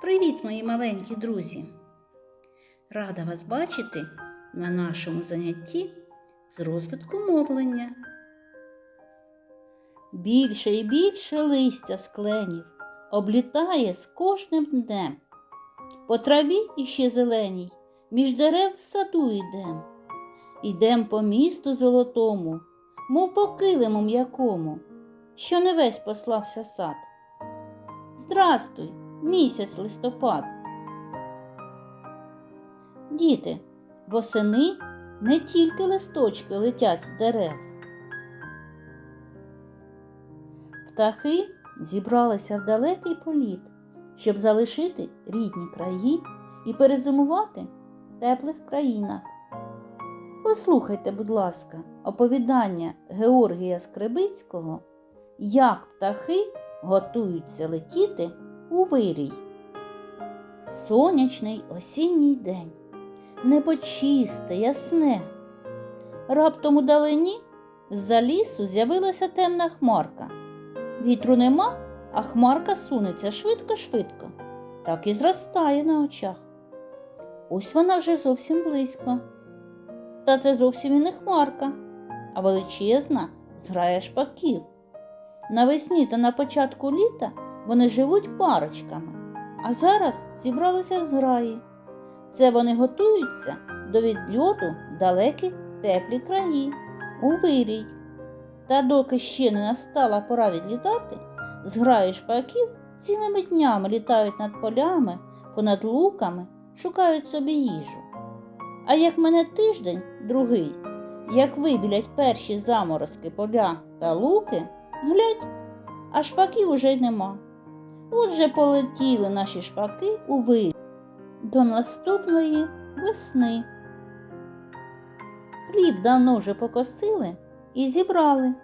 Привіт, мої маленькі друзі! Рада вас бачити на нашому занятті з розвитку мовлення. Більше і більше листя з кленів облітає з кожним днем. По траві іще зеленій, між дерев в саду йдем. Ідем по місту золотому, мов по килиму м'якому, що не весь послався сад. Здрастуй, місяць листопад. Діти, восени не тільки листочки летять з дерев. Птахи зібралися в далекий політ, щоб залишити рідні краї і перезимувати в теплих країнах. Послухайте, будь ласка, оповідання Георгія Скребицького, як птахи готуються летіти у вирій. Сонячний осінній день, небо чисте, ясне. Раптом у далині з-за лісу з'явилася темна хмарка. Вітру нема, а хмарка сунеться швидко-швидко, так і зростає на очах. Ось вона вже зовсім близько. Та це зовсім і не хмарка, а величезна зграя шпаків. Навесні та на початку літа вони живуть парочками, а зараз зібралися в зграї. Це вони готуються до відльоту в далекі теплі краї, у вирій. Та доки ще не настала пора відлітати, зграї шпаків цілими днями літають над полями, понад луками, шукають собі їжу. А як мене тиждень, другий, як вибілять перші заморозки поля та луки, глядь, а шпаків уже й нема. Отже полетіли наші шпаки у вир до наступної весни. Хліб давно вже покосили і зібрали,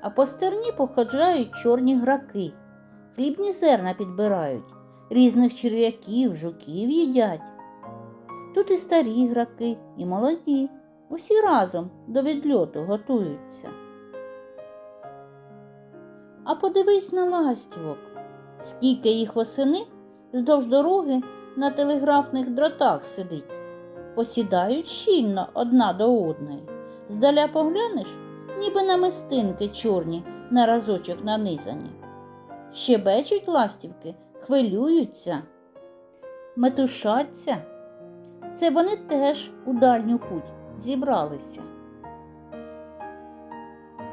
а по стерні походжають чорні граки, хлібні зерна підбирають, різних черв'яків, жуків їдять. Тут і старі граки, і молоді, усі разом до відльоту готуються. А подивись на ластівок, скільки їх восени вздовж дороги на телеграфних дротах сидить. Посідають щільно одна до одної. Здаля поглянеш, ніби намистинки чорні на разочок нанизані. Щебечуть ластівки, хвилюються, метушаться. Це вони теж у дальню путь зібралися.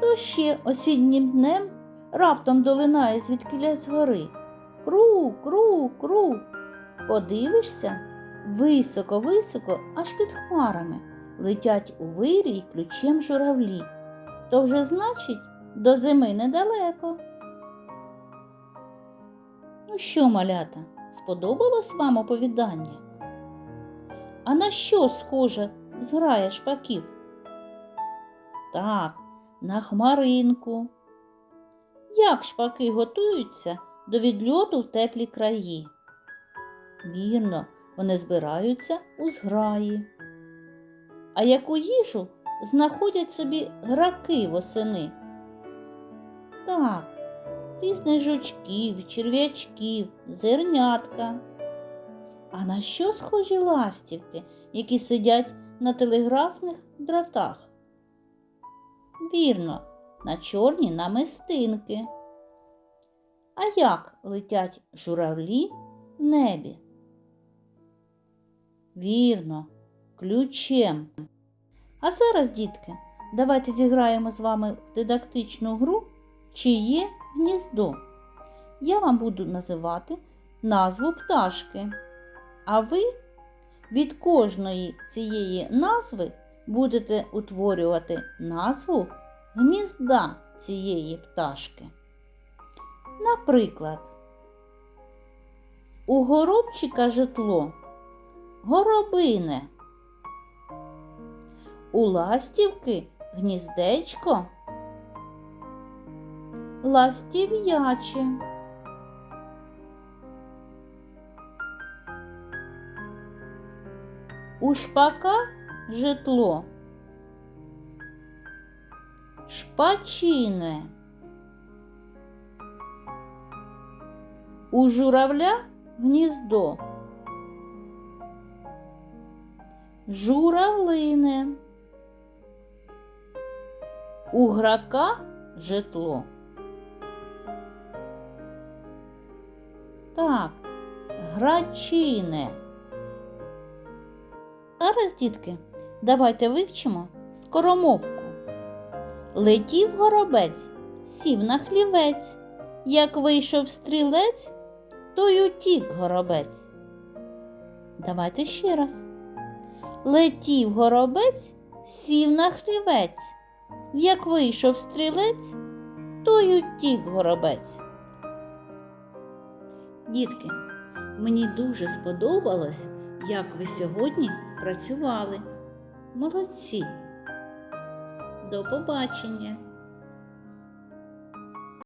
То ще осіннім днем раптом долинає звідкіля з гори. Кру, кру, кру. Подивишся, високо-високо, аж під хмарами, летять у вирій ключем журавлі. То вже значить, до зими недалеко. Ну що, малята, сподобалось вам оповідання? А на що схоже зграя шпаків? Так, на хмаринку. Як шпаки готуються до відльоту в теплі краї? Вірно, вони збираються у зграї. А яку їжу знаходять собі граки восени? Так, різних жучків, черв'ячків, зернятка. А на що схожі ластівки, які сидять на телеграфних дротах? Вірно, на чорні намистинки. А як летять журавлі в небі? Вірно, ключем. А зараз, дітки, давайте зіграємо з вами в дидактичну гру Чиє гніздо. Я вам буду називати назву пташки. А ви від кожної цієї назви будете утворювати назву гнізда цієї пташки. Наприклад, у горобчика житло горобине, у ластівки гніздечко ластів'яче. У шпака житло. Шпачине. У журавля гніздо. Журавлине. У грака житло. Так, грачине. Зараз, дітки, давайте вивчимо скоромовку. Летів горобець, сів на хлівець. Як вийшов стрілець, то й утік горобець. Давайте ще раз. Летів горобець, сів на хлівець. Як вийшов стрілець, то й утік горобець. Дітки, мені дуже сподобалось, як ви сьогодні працювали. Молодці. До побачення!